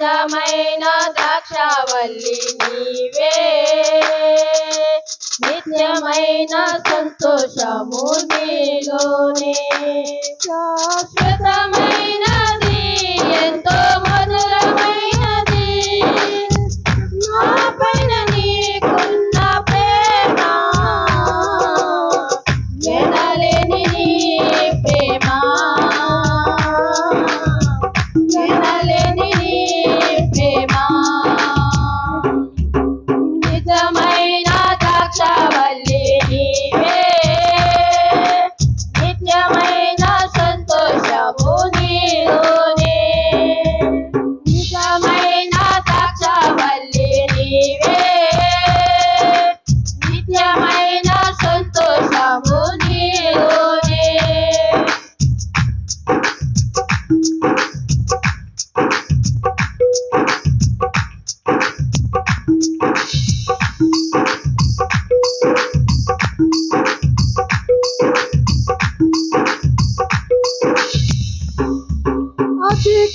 నిజమైన ద్రాక్షవల్లి నీవే. నిత్యమైన సంతోషము నీలోనే. శాశ్వతమైన